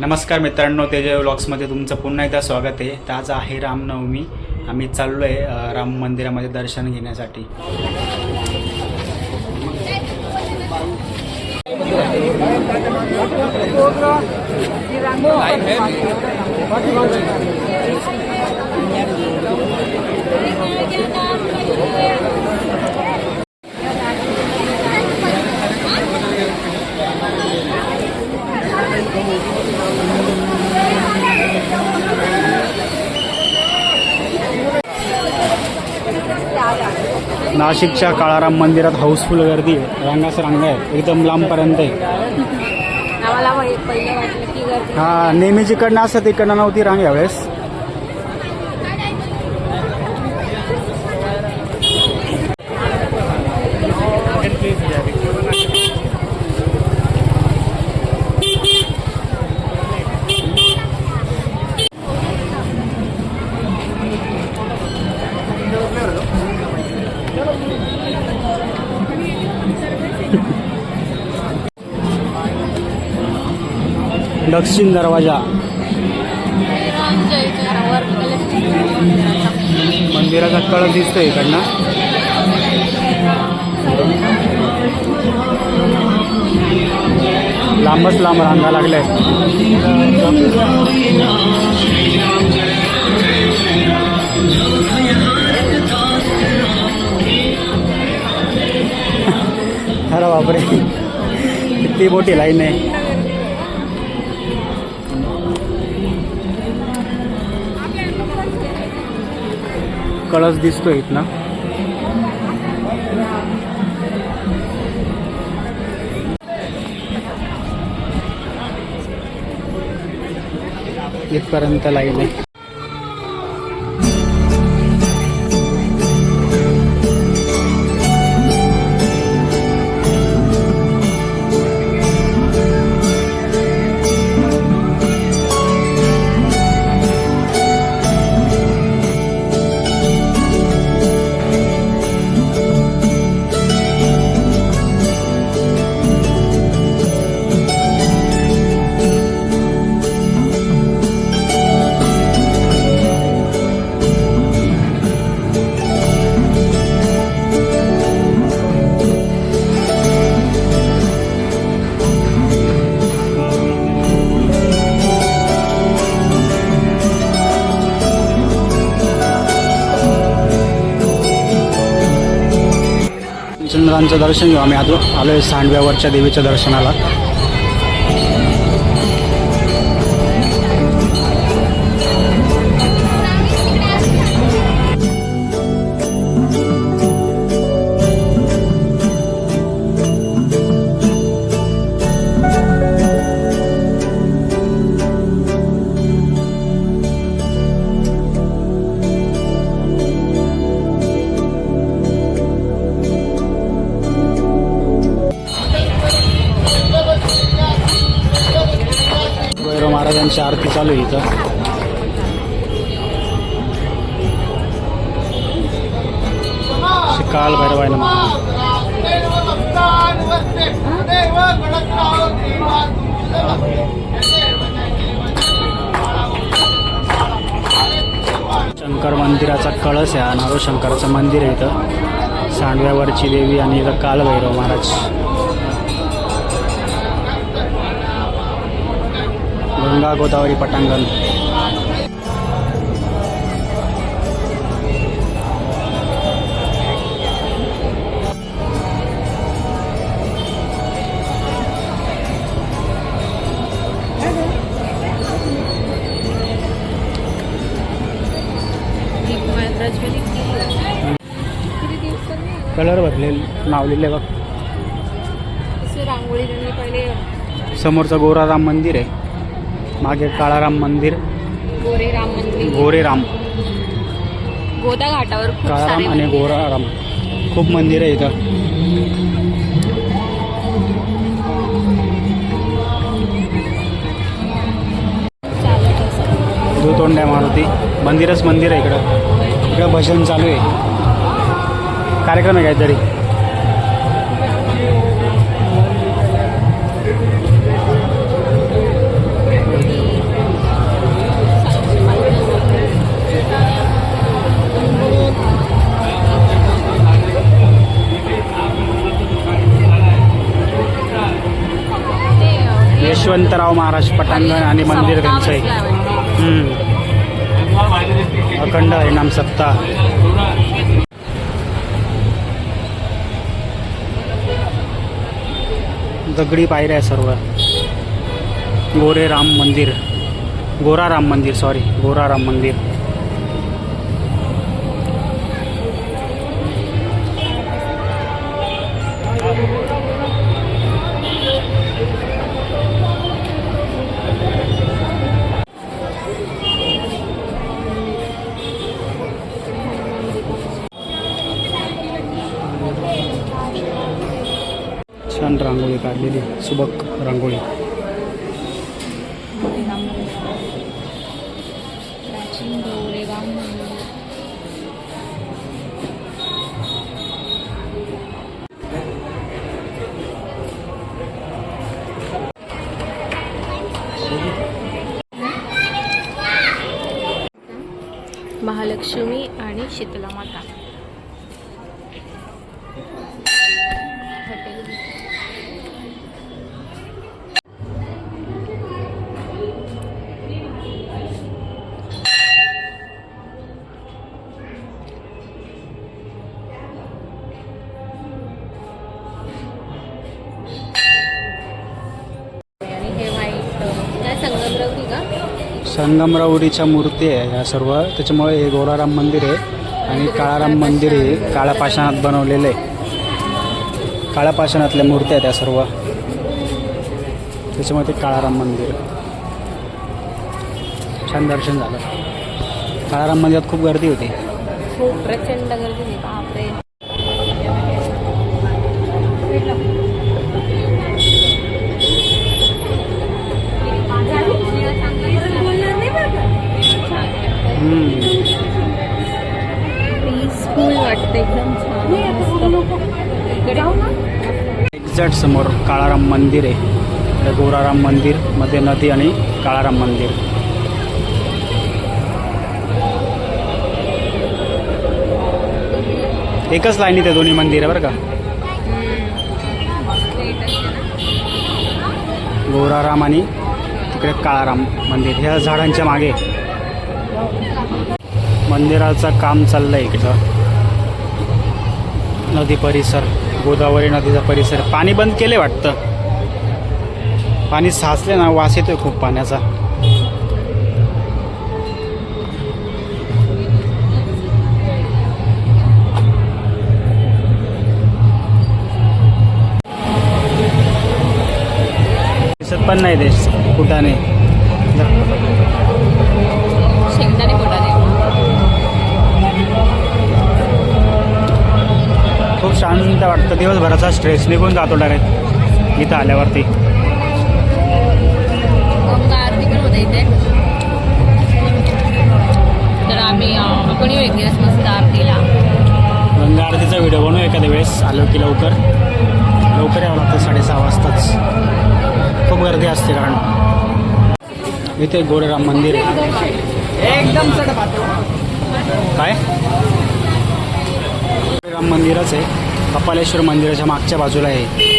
नमस्कार मित्रांनो तेजय व्लॉग्समध्ये तुमचं पुन्हा एकदा स्वागत आहे. तर आज आहे रामनवमी. आम्ही चाललो आहे राम मंदिरामध्ये दर्शन घेण्यासाठी. नाशिकच्या काळाराम मंदिरात हाऊसफुल गर्दी आहे. रांगाच रांगा आहे एकदम लांबपर्यंत आहे. आम्हाला माहीत पहिलं वाटलं की गर्दी. हा नेहमी जिकडनं असतं तिकडनं नव्हती रांग यावेळेस. दक्षिण दरवाजा. मंदिराचा कळस दिसतोय इकडनं. लांबच लांब रांगा लागल्या अरे बापरे किती मोठी लाईन आहे. कळस दिसतोय इथनं. इथपर्यंत लाईन आहे. चंद्रांचं दर्शन घेऊ. आम्ही आलो आलो आहे सांडव्यावरच्या देवीच्या दर्शनाला. भैरव आरती चालू आहे इथं. काल भैरव शंकर मंदिराचा कळस आहे नारो शंकराचं मंदिर आहे इथं. सांडव्यावरची देवी आणि इथं काल भैरव महाराज. गंगा गोदावरी पटांगण. कलर भरले नाव लिहिले बघ रांगोळी समोरचं गोराराम मंदिर आहे. मागे काळाराम मंदिर. गोरे राम मंदिर. गोरेराम. गोदा घाटावर खूप सारे काळाराम आणि मंदिर. गोराराम. खूप मंदिर आहे इथं. चालत असं दुतोंड्या मारुती. मंदिरच मंदिर आहे इकडं. इकडं भजन चालू आहे. कार्यक्रम आहे काहीतरी. पंतराव महाराज पटांगण आणि मंदिर त्यांचं आहे. अखंड हरिनाम सत्ता. दगडी पायऱ्या आहे सर्व. गोरे राम मंदिर. गोरा राम मंदिर सॉरी गोरा राम मंदिर. छान रांगोळी काढलेली सुबक रांगोळी. प्राचीन महालक्ष्मी आणि शीतला माता. संगमरवरी का? संगमरावरीच्या मूर्ती आहे ह्या सर्व. त्याच्यामुळे हे गोराराम मंदिर आहे आणि काळाराम मंदिर हे काळ्या पाषाणात बनवलेलं आहे. काळ्या पाषाणातल्या मूर्त्या आहेत त्या सर्व. त्याच्यामुळे ते काळाराम मंदिर छान दर्शन झालं. काळाराम मंदिरात खूप गर्दी होती. खूप प्रचंड गर्दी पीसफुल वाटतं एकदम छान इकडे. एक्झॅक्ट समोर काळाराम मंदिर आहे. गोराराम मंदिरमध्ये नदी आणि काळाराम मंदिर. एकच लाईनीत आहे दोन्ही मंदिर आहे बरं का? गोराराम आणि तिकडे काळाराम मंदिर. ह्या झाडांच्या मागे. मंदिराचं काम चाललंय इकडं. नदी परिसर गोदावरी नदीचा परिसर. पाणी बंद केले वाटतं. पाणी साचले ना वास येतोय खूप पाण्याचा. पण नाही देश कुठाने शेंगदाणे शांत वाटतं. दिवसभराचा स्ट्रेस निघून जातो डायरेक्ट इथं आल्यावरती. तर आम्ही अं, आपण येऊ एक दिवस मस्त आरतीला. गंगा आरतीचा व्हिडिओ बनवू एखाद्या वेळेस. आलो की लवकर. लवकर यावं लागतं साडेसहा वाजताच. खूप गर्दी असते कारण. इथे गोरेराम मंदिर आहे. एकदम काय? राम मंदिरच आहे. कपालेश्वर मंदिराच्या मागच्या बाजूला आहे.